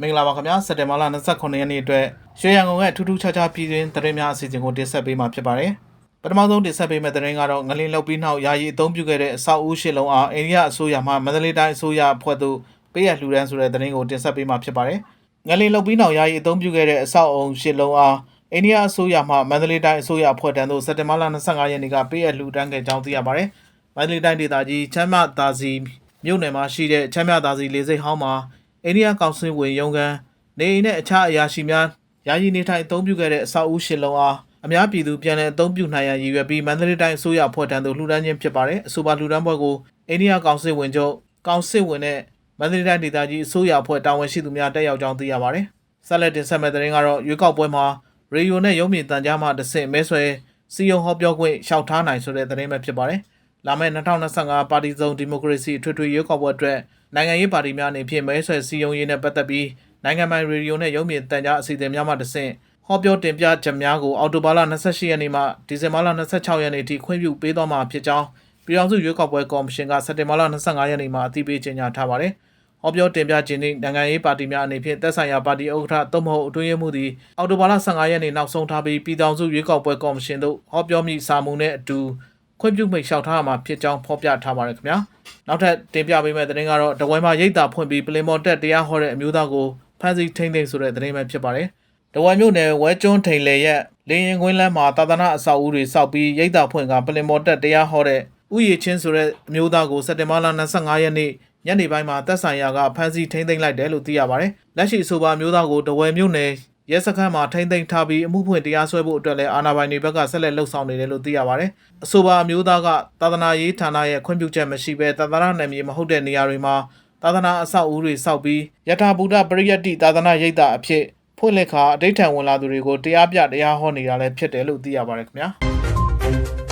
မင်္ဂလာပါခင်ဗျာစက်တင်ဘာလ29ရက်နေ့အတွက်ရွှေရန်ကုန်ရဲ့ထူးထူးခြားခြားပြည်တွင်းသတင်းများအစီအစဉ်ကိုတင်ဆက်ပေးမှာဖြစ်ပါတယ်ပထမဆုံးတင်ဆက်ပေးမယ့်သတင်းကတော့ငလင်းလုတ်ပြီးနောက်ယာယီအသုံးပြုခဲ့တဲ့အဆောက်အဦရှစ်လုံးအားအိန္ဒိယအစိုးရမှမန္တလေးတိုင်းအစိုးရအဖွဲ့သို့ပေးရလှူဒန်းဆိုတဲ့သတင်းကိုတင်ဆက်ပေးမှာဖြစ်ပါတယ်ငလင်းလုတ်ပြီးနောက်ယာယီအသုံးပြုခဲ့တဲ့အဆောက်အဦရှစ်လုံးအားအိန္ဒိယအစိုးရမှမန္တလေးတိုင်းအစိုးရအဖွဲ့ထံသို့စက်တင်ဘာလ25ရက်နေ့ကပေးရလှူဒန်းခဲ့ကြောင်းသိရပါတယ်မန္တလေးတိုင်းဒေသကြီးချမ်းမသာစီမြို့နယ်မှာရှိတဲ့ချမ်းမြသာစီလေဆိပ်ဟောင်းမှာ အိန္ဒိယကောင်စစ်ဝင်ရုံးခန်းနေအိမ်နဲ့အခြားအရာရှိများယာယီနေထိုင်အသုံးပြုခဲ့တဲ့အဆောက်အဦရှစ်လုံးအားအများပြည်သူပြန်လည်အသုံးပြုနိုင်ရန်ရည်ရွယ်ပြီးမန္တလေးတိုင်းအစိုးရအဖွဲ့ထံသို့လှူဒန်းခြင်းဖြစ်ပါတယ်အဆိုပါလှူဒန်းပွဲကိုအိန္ဒိယကောင်စစ်ဝင်ချုပ်ကောင်စစ်ဝင်နဲ့မန္တလေးတိုင်းဒေသကြီးအစိုးရအဖွဲ့တာဝန်ရှိသူများတက်ရောက်ကြောင်းသိရပါတယ်ဆက်လက်တင်ဆက်မယ့်သတင်းကတော့ရွေးကောက်ပွဲမှာရေဒီယိုနဲ့ရုပ်မြင်သံကြားမှတစ်ဆင့်မဲဆွဲစီယုံဟောပြောခွင့်ရှောက်ထားနိုင်ဆိုတဲ့သတင်းပဲဖြစ်ပါတယ် လာမယ့်2025ပါတီစုံဒီမိုကရေစီအထွေထွေရွေးကောက်ပွဲအတွက်နိုင်ငံရေးပါတီများအနေဖြင့်မဲဆွယ်စည်းရုံးရေးနဲ့ပတ်သက်ပြီးနိုင်ငံပိုင်ရေဒီယိုနဲ့ရုပ်မြင်သံကြားအစီအစဉ်များမှတစ်ဆင့်ဟောပြောတင်ပြချက်များကိုအော်တိုဘာလ28ရက်နေ့မှဒီဇင်ဘာလ26ရက်နေ့ထိခွင့်ပြုပေးသွားမှာဖြစ်ကြောင်းပြည်ထောင်စုရွေးကောက်ပွဲကော်မရှင်ကစက်တင်ဘာလ25ရက်နေ့မှာအသိပေးကြေညာထားပါတယ်။ဟောပြောတင်ပြခြင်းနှင့်နိုင်ငံရေးပါတီများအနေဖြင့်သက်ဆိုင်ရာပါတီဥက္ကဋ္ဌသို့မဟုတ်အတွင်းရေးမှူးသည်အော်တိုဘာလ15ရက်နေ့နောက်ဆုံးထားပြီးပြည်ထောင်စုရွေးကောက်ပွဲကော်မရှင်သို့ဟောပြောမိစာမူနဲ့အတူ ခွင့်ပြုမိတ်လျှောက်ထားရမှာဖြစ်ကြောင်းဖော်ပြထားပါတယ်ခင်ဗျာနောက်ထပ်တင်ပြပေးမယ့်သတင်းကတော့တဝဲမှာရိတ်တာဖွင့်ပြီးပလင်မော်တက်တရားဟောတဲ့အမျိုးသားကိုဖမ်းဆီးထိန်းသိမ်းဆိုတဲ့သတင်းပဲဖြစ်ပါတယ်တဝဲမြို့နယ်ဝဲကျွန်းထိန်လေရက်လေရင်ကွင်းလမ်းမှာတာသနာအဆောက်အဦတွေစောက်ပြီးရိတ်တာဖွင့်ကပလင်မော်တက်တရားဟောတဲ့ဥယျာဉ်ချင်းဆိုတဲ့အမျိုးသားကိုစက်တင်ဘာလ25ရက်နေ့ညနေပိုင်းမှာတပ်ဆိုင်ရာကဖမ်းဆီးထိန်းသိမ်းလိုက်တယ်လို့သိရပါတယ်လက်ရှိအဆိုပါအမျိုးသားကိုတဝဲမြို့နယ် ရဲစခန်းမှာထိမ့်သိမ်းထားပြီးအမှုဖွင့်တရားစွဲဖို့အတွက်လည်းအာဏာပိုင်တွေဘက်ကဆက်လက်လှုပ်ဆောင်နေတယ်လို့သိရပါတယ်။အဆိုပါအမျိုးသားကသာသနာရေးဌာနရဲ့ခွင့်ပြုချက်မရှိဘဲသာသနာနယ်မြေမဟုတ်တဲ့နေရာတွေမှာသာသနာအဆောက်အဦတွေစောက်ပြီးယထာဘုဒ္ဓပရိယတ္တိသာသနာရိပ်သာအဖြစ်ဖွင့်လှစ်ခါအဋိဋ္ဌံဝင်လာသူတွေကိုတရားပြတရားဟောနေတာလည်းဖြစ်တယ်လို့သိရပါတယ်ခင်ဗျာ။